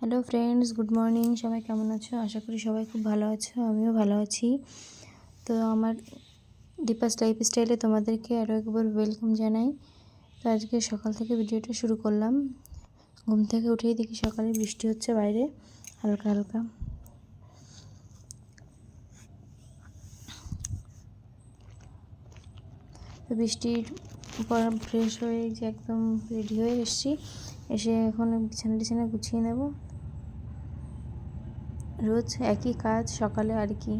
Hello friends good morning সবাই কেমন আছো? আশা করি সবাই খুব ভালো আছো, আমিও ভালো আছি। তো আমার দীপাস লাইফ স্টাইলে তোমাদেরকে আরও একবার ওয়েলকাম জানাই। তো আজকে সকাল থেকে ভিডিওটা শুরু করলাম। ঘুম থেকে উঠেই দেখি সকালে বৃষ্টি হচ্ছে বাইরে, হালকা হালকা। তো বৃষ্টির পর ফ্রেশ হয়ে যে একদম রেডি হয়ে এসেছি। এসে এখন বিছানা টিছানা গুছিয়ে নেব। রোজ একই কাজ, সকালে আর কি?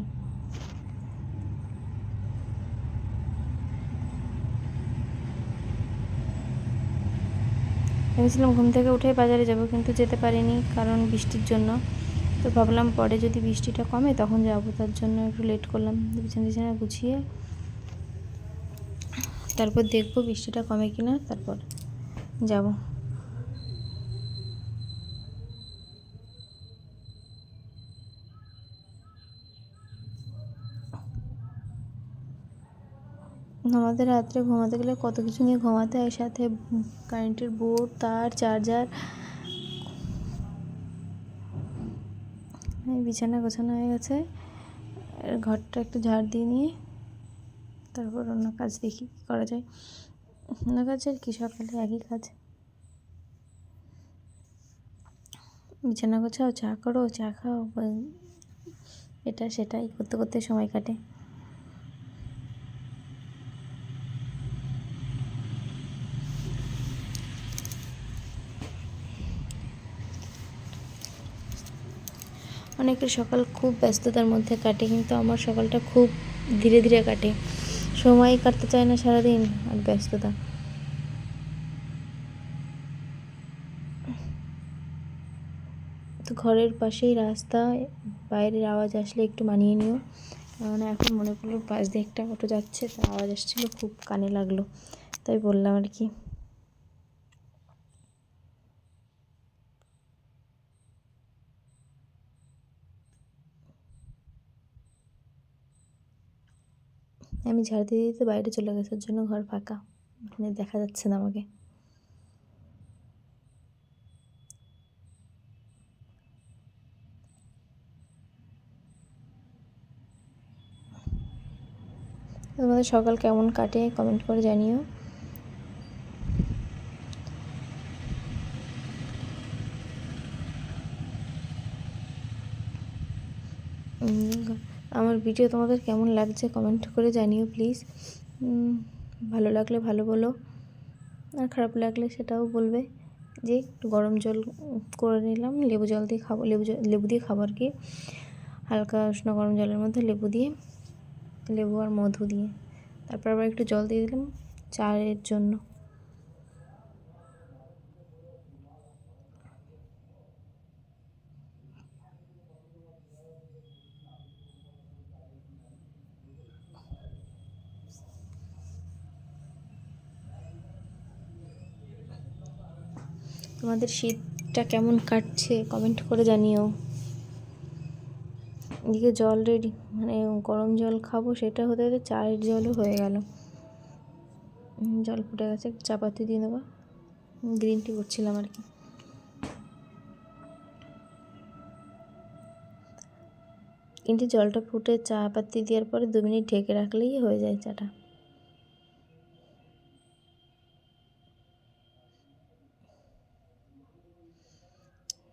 ভেবেছিলাম ঘুম থেকে উঠে বাজারে যাব কিন্তু যেতে পারিনি কারণ বৃষ্টির জন্য। তো ভাবলাম পরে যদি বৃষ্টিটা কমে তখন যাব, তার জন্য একটু লেট করলাম। বিছানা টিছানা গুছিয়ে তারপর দেখব বৃষ্টিটা কমে কিনা, তারপর যাব। আমাদের রাত্রে ঘুমাতে গেলে কত কিছু নিয়ে ঘুমাতে হয়, সাথে কারেন্টের বোর্ড, তার, চার্জার। বিছানা গোছানো হয়ে গেছে। ঘরটা একটু ঝাড় দিয়ে নিয়ে তারপর অন্য কাজ দেখি কী করা যায়। অন্য কাজের কি, সকালে একই কাজ। বিছানা গোছাও, চা করো, চা খাও এটা সেটাই, করতে করতে সময় কাটে। অনেকের সকাল খুব ব্যস্ততার মধ্যে কাটে, কিন্তু আমার সকালটা খুব ধীরে ধীরে কাটে। সময় কাটতে চায় না সারাদিন, আর ব্যস্ততা। তো ঘরের পাশেই রাস্তা, বাইরের আওয়াজ আসলে একটু মানিয়ে নিও। মানে এখন মনে করল পাশ দিয়ে একটা অটো যাচ্ছে, তার আওয়াজ আসছিল, খুব কানে লাগল। তাই বললাম আর কি। আমি ঝাড় দিয়ে দিতে বাইরে চলে গেছে, ওর জন্য ঘর ফাঁকা। মানে দেখা যাচ্ছে না আমাকে। তোমাদের সকাল কেমন কাটে কমেন্ট করে জানিও। আমার ভিডিও তোমাদের কেমন লাগছে কমেন্ট করে জানিও প্লিজ ভালো লাগলে ভালো বলো, আর খারাপ লাগলে সেটাও বলবে। যে একটু গরম জল করে নিলাম, লেবু জল দিয়ে খাব, লেবু জল, লেবু দিয়ে খাবার কি? হালকা উষ্ণ গরম জলের মধ্যে লেবু দিয়ে, লেবু আর মধু দিয়ে। তারপর আবার একটু জল দিয়ে দিলাম, চায়ের জন্য। তোমাদের শীতটা কেমন কাটছে? কমেন্ট করে জানিও। এদিকে জল রেডি মানে গরম জল খাব, সেটা হতে হতে চায়ের জলও হয়ে গেল। জল ফুটে গেছে চা পাতি দিয়ে দেবো গ্রিন টি করছিলাম আর কি। কিন্তু জলটা ফুটে চা পাতি দেওয়ার পরে দু মিনিট ঢেকে রাখলেই হয়ে যায় চাটা।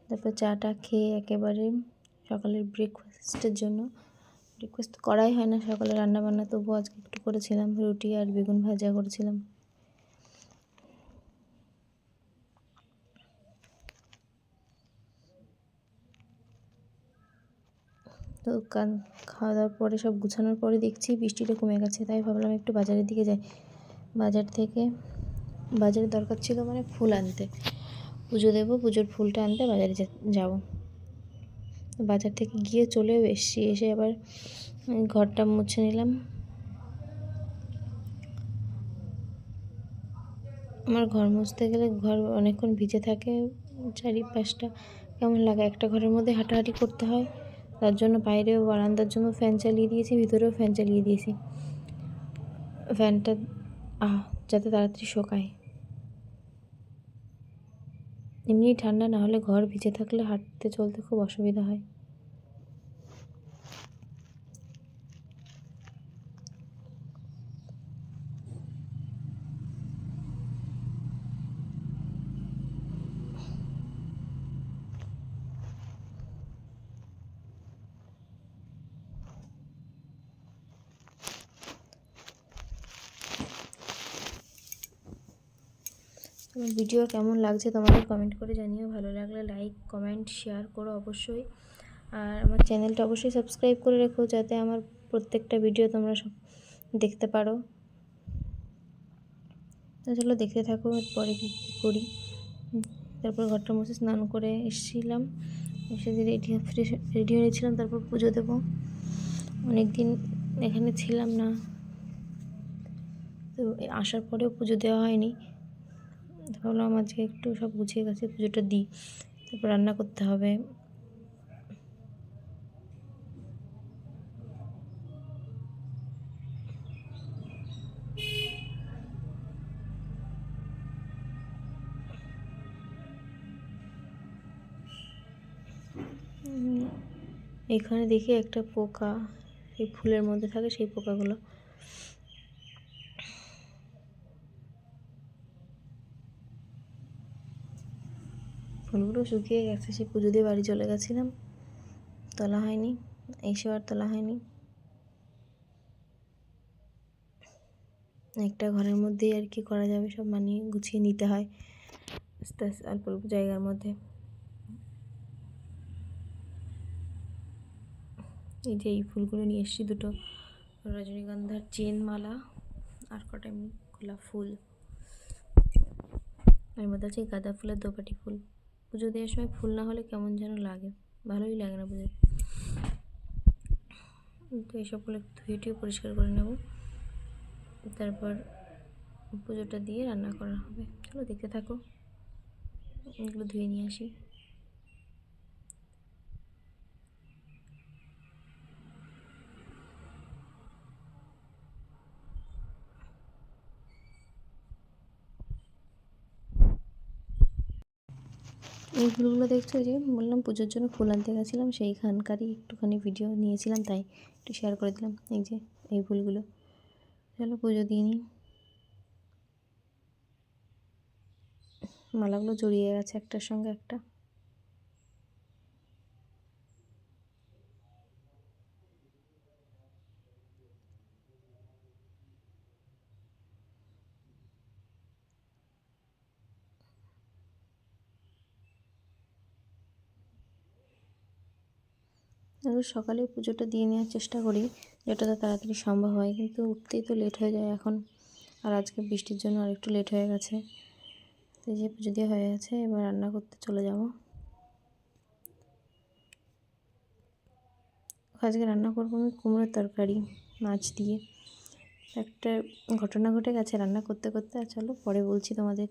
তারপর চাটা খেয়ে একেবারে সকালের ব্রেকফাস্টের জন্য ব্রেকফাস্ট করাই হয় না সকালে রান্নাবান্না তবু আজকে একটু করেছিলাম, রুটি আর বেগুন ভাজা করেছিলাম। তো খাওয়া দাওয়ার পরে সব গুছানোর পরে দেখছি বৃষ্টিটা কমে গেছে, তাই ভাবলাম একটু বাজারের দিকে যাই। বাজার থেকে বাজারে দরকার ছিল মানে ফুল আনতে। পুজো দেবো, পুজোর ফুলটা আনতে বাজারে যাব। বাজার থেকে গিয়ে চলেও এসছি, এসে আবার ঘরটা মুছে নিলাম। আমার ঘর মুছতে গেলে ঘর অনেকক্ষণ ভিজে থাকে, চারিপাশটা কেমন লাগে? একটা ঘরের মধ্যে হাঁটাহাঁটি করতে হয়, তার জন্য বাইরেও বারান্দার জন্য ফ্যান চালিয়ে দিয়েছি, ভিতরেও ফ্যান চালিয়ে দিয়েছি। ফ্যানটা, আহ, যাতে তাড়াতাড়ি শোকায়। এমনি ঠান্ডা না হলে ঘর ভিজে থাকলে হাঁটতে চলতে খুব অসুবিধা হয়। আমার ভিডিও কেমন লাগছে তোমাদের কমেন্ট করে জানিও। ভালো লাগলে লাইক কমেন্ট শেয়ার করো অবশ্যই। আর আমার চ্যানেলটা অবশ্যই সাবস্ক্রাইব করে রেখো যাতে আমার প্রত্যেকটা ভিডিও তোমরা সব দেখতে পারো। চলো দেখতে থাকো পরে কী কী করি। তারপর ঘরটা মুছে স্নান করে এসেছিলাম। এসে যে রেডি ফ্রেশ রেডি হয়েছিলাম তারপর পুজো দেবো। অনেক দিন এখানে ছিলাম না। তো আসার পরেও পুজো দেওয়া হয়নি। ভাবলাম আজকে একটু সব গুছিয়ে গেছে পুজোটা দিই, তারপর রান্না করতে হবে। এখানে দেখি একটা পোকা, এই ফুলের মধ্যে থাকে সেই পোকাগুলো। ফুলগুলো শুকিয়ে গেছে সে পুজো দিয়ে বাড়ি চলে গেছিলাম। তোলা হয়নি এসে আর তোলা হয়নি। একটা ঘরের মধ্যেই আর কি করা যাবে, সব মানিয়ে গুছিয়ে নিতে হয়। আস্তে আস্তে অল্প অল্প জায়গার মধ্যে। এই যে এই ফুলগুলো নিয়ে এসেছি দুটো। রজনীগন্ধার চেন মালা আর কটা এমনি গোলাপ ফুল। এর মধ্যে আছে গাঁদা ফুলের দোপাটি ফুল। পুজো দেওয়ার সময় ফুল না হলে কেমন যেন লাগে? ভালোই লাগে না পুজো তো এইসবগুলো ধুয়ে টুয়ে পরিষ্কার করে নেব। তারপর পুজোটা দিয়ে রান্না করা হবে। চলো দেখতে থাকো। এগুলো ধুয়ে নিয়ে আসি। এই ফুলগুলো দেখছ যে, বললাম পুজোর জন্য ফুল আনতে গেছিলাম, সেইখানকারই একটুখানি ভিডিও নিয়েছিলাম, তাই একটু শেয়ার করে দিলাম, এই যে, এই ফুলগুলো চলো পুজো দিয়ে নিই। মালাগুলো জড়িয়ে গেছে একটার সঙ্গে একটা। রোজ সকালে পুজোটা দিয়ে নেওয়ার চেষ্টা করি যতটা তাড়াতাড়ি সম্ভব হয়। কিন্তু উঠতেই তো লেট হয়ে যায় এখন, আর আজকে বৃষ্টির জন্য আর একটু লেট হয়ে গেছে। তো যে পুজো দিয়ে হয়ে গেছে, এবার রান্না করতে চলে যাব। আজকে রান্না করব আমি কুমড়োর তরকারি, মাছ দিয়ে। একটা ঘটনা ঘটে গেছে রান্না করতে করতে, আর চলো পরে বলছি তোমাদের।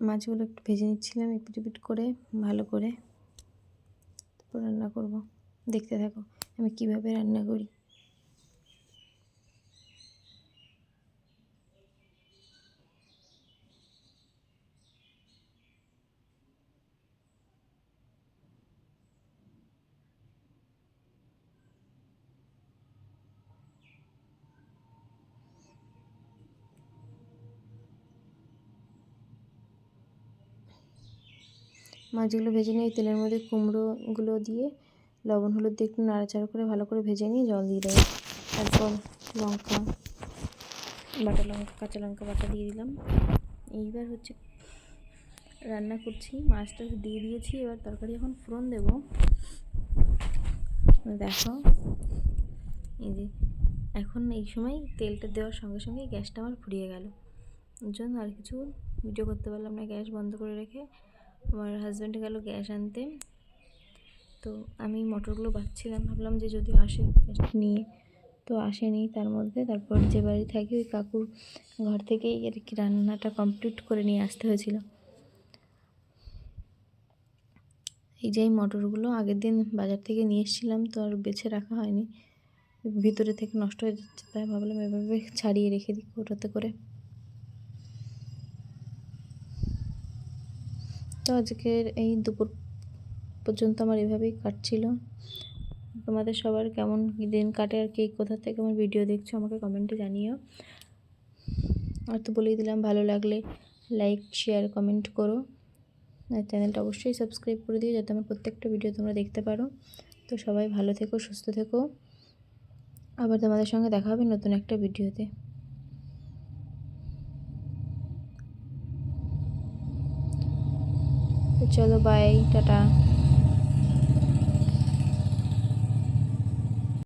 মাছগুলো একটু ভেজে নিচ্ছিলাম একটু এপিট করে, ভালো করে। রান্না করব। দেখতে থাকো আমি কীভাবে রান্না করি। মাছগুলো ভেজে নিয়ে তেলের মধ্যে কুমড়োগুলো দিয়ে লবণ, হলুদ দিয়ে একটু নাড়াচাড়া করে ভালো করে ভেজে নিয়ে জল দিয়ে দেবো। তারপর লঙ্কা, বাটা লঙ্কা, কাঁচা লঙ্কা বাটা দিয়ে দিলাম। এইবার হচ্ছে রান্না করছি, মাছটা দিয়ে দিয়েছি, এবার তরকারি এখন ফোড়ন দেবো। দেখো, এই যে এখন এই সময় তেলটা দেওয়ার সঙ্গে সঙ্গে গ্যাসটা আমার ফুরিয়ে গেল। ওর জন্য আর কিছু ভিডিও করতে পারলাম না, গ্যাস বন্ধ করে রেখে। আমার হাজব্যান্ড গেল গ্যাস আনতে। তো আমি মটরগুলো বাচ্ছিলাম ভাবলাম যে যদি আসে নিয়ে। তো আসেনি তার মধ্যে। তারপর যে বাড়ি থাকি ওই কাকুর ঘর থেকেই আর কি রান্নাটা কমপ্লিট করে নিয়ে আসতে হয়েছিল। এই যে এই মটরগুলো আগের দিন বাজার থেকে নিয়ে এসেছিলাম, তো আর বেছে রাখা হয়নি। ভিতরে থেকে নষ্ট হয়ে যাচ্ছে, তাই ভাবলাম এভাবে ছাড়িয়ে রেখে দিই ওটাতে করে। তো আজকের এই দুপুর পর্যন্ত আমার এভাবেই কাটছিল। তোমাদের সবার কেমন দিন কাটে আর কে কোথা থেকে আমার ভিডিও দেখছ আমাকে কমেন্টে জানিও। আর তো বলেই দিলাম, ভালো লাগলে লাইক শেয়ার কমেন্ট করো। আর চ্যানেলটা অবশ্যই সাবস্ক্রাইব করে দিও যাতে আমার প্রত্যেকটা ভিডিও তোমরা দেখতে পারো। তো সবাই ভালো থেকো, সুস্থ থেকো। আবার তোমাদের সঙ্গে দেখা হবে নতুন একটা ভিডিওতে তো চলো বাই টাটা